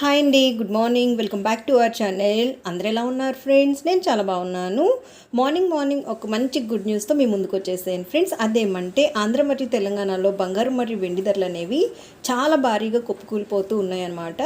Hi అండి good morning. Welcome back to our channel. అందరు ఎలా ఉన్నారు ఫ్రెండ్స్? నేను చాలా బాగున్నాను. మార్నింగ్ మార్నింగ్ ఒక మంచి గుడ్ న్యూస్తో మీ ముందుకు వచ్చేసాను. ఫ్రెండ్స్ అదేమంటే ఆంధ్ర మరియు తెలంగాణలో బంగారం మరియు వెండి ధరలు అనేవి చాలా భారీగా కొప్పుకూలిపోతూ ఉన్నాయన్నమాట.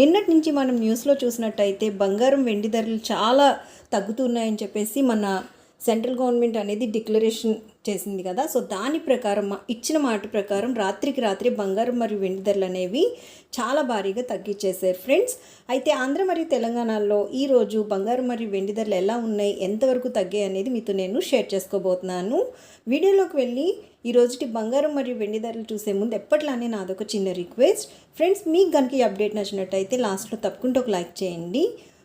నిన్నటి నుంచి మనం న్యూస్లో చూసినట్టయితే బంగారం వెండి ధరలు చాలా తగ్గుతున్నాయని చెప్పేసి మన సెంట్రల్ గవర్నమెంట్ అనేది డిక్లరేషన్ చేసింది కదా. సో దాని ప్రకారం మా- ఇచ్చిన మాట ప్రకారం రాత్రికి రాత్రి బంగారం మరియు వెండి ధరలు అనేవి చాలా భారీగా తగ్గించేశారు ఫ్రెండ్స్. అయితే ఆంధ్ర మరియు తెలంగాణలో ఈరోజు బంగారం మరియు వెండి ధరలు ఎలా ఉన్నాయి ఎంతవరకు తగ్గాయి అనేది మీతో నేను షేర్ చేసుకోబోతున్నాను. వీడియోలోకి వెళ్ళి ఈ రోజుటి బంగారం మరియు వెండి ధరలు చూసే ముందు ఎప్పట్లానే నాదొక చిన్న రిక్వెస్ట్. ఫ్రెండ్స్ మీకు కనుక ఈ అప్డేట్ నచ్చినట్టయితే లాస్ట్లో తప్పకుండా ఒక లైక్ చేయండి.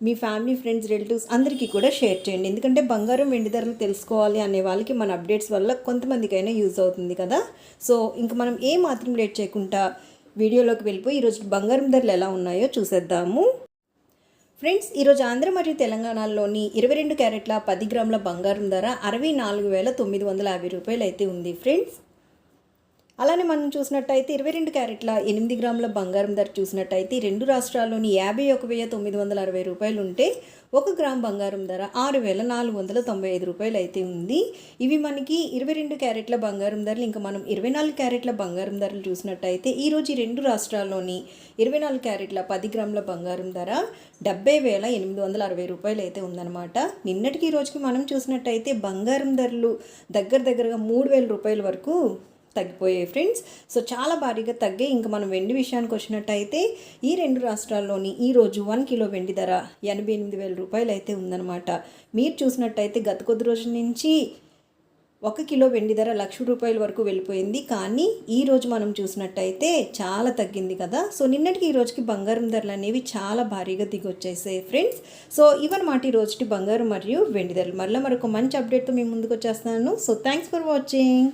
మీ ఫ్యామిలీ ఫ్రెండ్స్ రిలేటివ్స్ అందరికీ కూడా షేర్ చేయండి. ఎందుకంటే బంగారం వెండి ధరలు తెలుసుకోవాలి అనే వాళ్ళకి మన అప్డేట్స్ వల్ల కొంతమందికైనా యూజ్ అవుతుంది కదా. సో ఇంక మనం ఏ మాత్రం లేట్ చేయకుండా వీడియోలోకి వెళ్ళిపోయి ఈరోజు బంగారం ధరలు ఎలా ఉన్నాయో చూసేద్దాము. ఫ్రెండ్స్ ఈరోజు ఆంధ్ర మరియు తెలంగాణలోని ఇరవై రెండు క్యారెట్ల పది గ్రాముల బంగారం ధర అరవై నాలుగు వేల తొమ్మిది వందల యాభై రూపాయలు అయితే ఉంది. ఫ్రెండ్స్ అలానే మనం చూసినట్టయితే ఇరవై రెండు క్యారెట్ల ఎనిమిది గ్రాముల బంగారం ధర చూసినట్టయితే రెండు రాష్ట్రాల్లోని యాభై ఒక వెయ్యి తొమ్మిది వందల అరవై రూపాయలు ఉంటే ఒక గ్రామ్ బంగారం ధర ఆరు వేల నాలుగు వందల తొంభై ఐదు రూపాయలు అయితే ఉంది. ఇవి మనకి ఇరవై రెండు క్యారెట్ల బంగారం ధరలు ఇంకా మనం ఇరవై నాలుగు క్యారెట్ల బంగారం ధరలు చూసినట్టయితే ఈరోజు ఈ రెండు రాష్ట్రాల్లోని ఇరవై నాలుగు క్యారెట్ల పది గ్రాముల బంగారం ధర డెబ్బై వేల ఎనిమిది వందల అరవై రూపాయలు అయితే ఉందన్నమాట. నిన్నటికి ఈ రోజుకి మనం చూసినట్టయితే బంగారం ధరలు దగ్గర దగ్గరగా మూడు వేల రూపాయల వరకు తగ్గిపోయాయి ఫ్రెండ్స్. సో చాలా భారీగా తగ్గాయి. ఇంకా మనం వెండి విషయానికి వచ్చినట్టయితే ఈ రెండు రాష్ట్రాల్లోని ఈరోజు వన్ కిలో వెండి ధర ఎనభై ఎనిమిది వేల రూపాయలు అయితే ఉందన్నమాట. మీరు చూసినట్టయితే గత కొద్ది రోజుల నుంచి ఒక కిలో వెండి ధర లక్ష రూపాయల వరకు వెళ్ళిపోయింది. కానీ ఈరోజు మనం చూసినట్టయితే చాలా తగ్గింది కదా. సో నిన్నటికి ఈ రోజుకి బంగారం ధరలు అనేవి చాలా భారీగా దిగొచ్చేసాయి ఫ్రెండ్స్. సో ఇవన్నమాట ఈ రోజుకి బంగారం మరియు వెండి ధరలు. మళ్ళీ మరొక మంచి అప్డేట్తో మేము ముందుకు వచ్చేస్తున్నాను సో థ్యాంక్స్ ఫర్ వాచింగ్